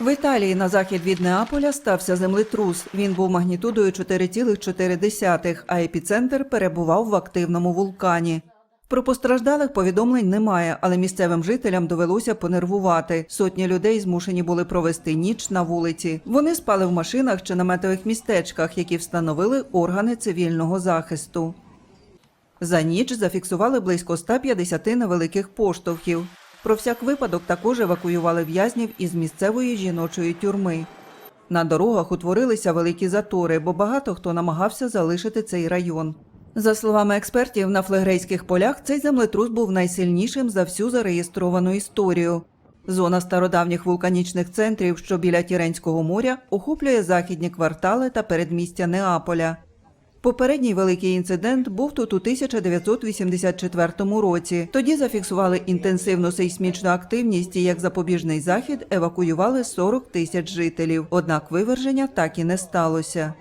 В Італії на захід від Неаполя стався землетрус. Він був магнітудою 4,4, а епіцентр перебував в активному вулкані. Про постраждалих повідомлень немає, але місцевим жителям довелося понервувати. Сотні людей змушені були провести ніч на вулиці. Вони спали в машинах чи наметових містечках, які встановили органи цивільного захисту. За ніч зафіксували близько 150 невеликих поштовхів. Про всяк випадок також евакуювали в'язнів із місцевої жіночої тюрми. На дорогах утворилися великі затори, бо багато хто намагався залишити цей район. За словами експертів, на флегрейських полях цей землетрус був найсильнішим за всю зареєстровану історію. Зона стародавніх вулканічних центрів, що біля Тіренського моря, охоплює західні квартали та передмістя Неаполя. Попередній великий інцидент був тут у 1984 році. Тоді зафіксували інтенсивну сейсмічну активність і як запобіжний захід евакуювали 40 тисяч жителів. Однак виверження так і не сталося.